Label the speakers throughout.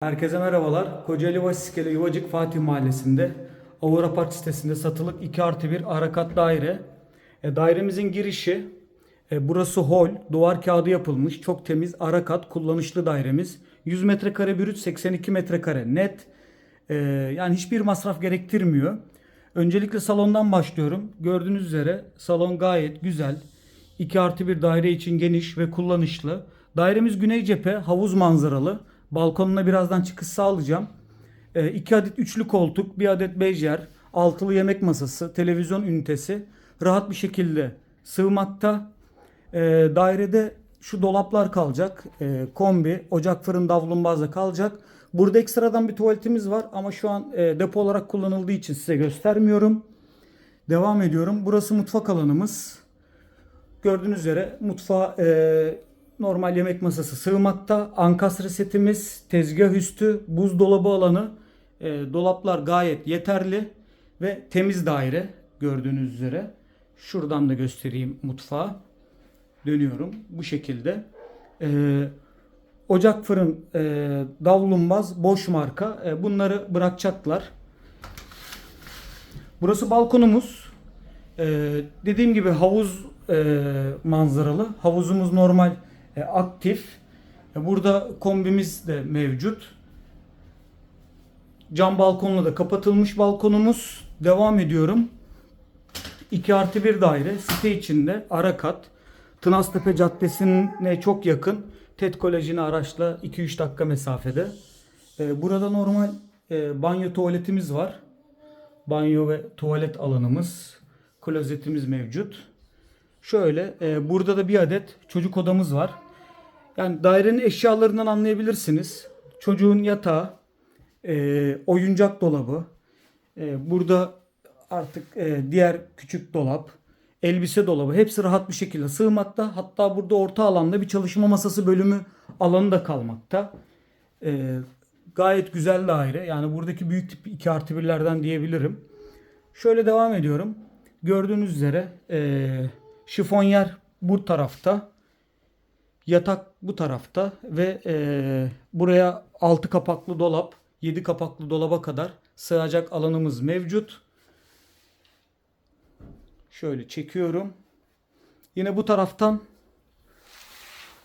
Speaker 1: Herkese merhabalar. Kocaeli Vasiskele Yuvacık Fatih Mahallesi'nde Avura Park sitesinde satılık 2 artı 1 arakat daire. E, dairemizin girişi e, burası hol, duvar kağıdı yapılmış, çok temiz arakat kullanışlı dairemiz. 100 metrekare brüt, 82 metrekare net. E, yani hiçbir masraf gerektirmiyor. Öncelikle salondan başlıyorum. Gördüğünüz üzere salon gayet güzel. 2 artı 1 daire için geniş ve kullanışlı. Dairemiz güney cephe, havuz manzaralı. Balkonuna birazdan çıkış sağlayacağım. 2 adet üçlü koltuk, 1 adet bej yer, altılı yemek masası, televizyon ünitesi rahat bir şekilde sığmakta. E, dairede şu dolaplar kalacak. E, kombi, ocak fırın davlumbazda kalacak. Burada ekstradan bir tuvaletimiz var ama şu an e, depo olarak kullanıldığı için size göstermiyorum. Devam ediyorum. Burası mutfak alanımız. Gördüğünüz üzere mutfağa e, normal yemek masası sığmakta. Ankastre setimiz, tezgah üstü, buzdolabı alanı. E, dolaplar gayet yeterli ve temiz daire gördüğünüz üzere. Şuradan da göstereyim mutfağı. Dönüyorum bu şekilde. E, ocak fırın e, davlumbaz boş marka. E, bunları bırakacaklar. Burası balkonumuz. Ee, dediğim gibi havuz e, manzaralı. Havuzumuz normal e, aktif. E, burada kombimiz de mevcut. Cam balkonla da kapatılmış balkonumuz. Devam ediyorum. 2 artı 1 daire site içinde ara kat. Tınaztepe Caddesi'ne çok yakın. TED Koleji'ne araçla 2-3 dakika mesafede. E, burada normal banyo tuvaletimiz var. Banyo ve tuvalet alanımız. Klozetimiz mevcut. Şöyle burada da bir adet çocuk odamız var. Yani dairenin eşyalarından anlayabilirsiniz. Çocuğun yatağı, e, oyuncak dolabı, e, burada artık e, diğer küçük dolap, elbise dolabı hepsi rahat bir şekilde sığmakta. Hatta burada orta alanda bir çalışma masası bölümü alanı da kalmakta. E, gayet güzel daire. Yani buradaki büyük tip 2 artı 1'lerden diyebilirim. Şöyle devam ediyorum. Gördüğünüz üzere e, şifonyer bu tarafta. Yatak bu tarafta ve e, buraya 6 kapaklı dolap, 7 kapaklı dolaba kadar sığacak alanımız mevcut. Şöyle çekiyorum. Yine bu taraftan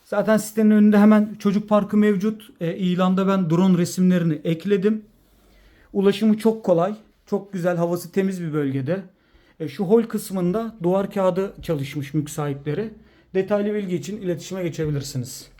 Speaker 1: zaten sitenin önünde hemen çocuk parkı mevcut. E, ilanda ben drone resimlerini ekledim. Ulaşımı çok kolay. Çok güzel, havası temiz bir bölgede. E, şu hol kısmında duvar kağıdı çalışmış mülk sahipleri. Detaylı bilgi için iletişime geçebilirsiniz.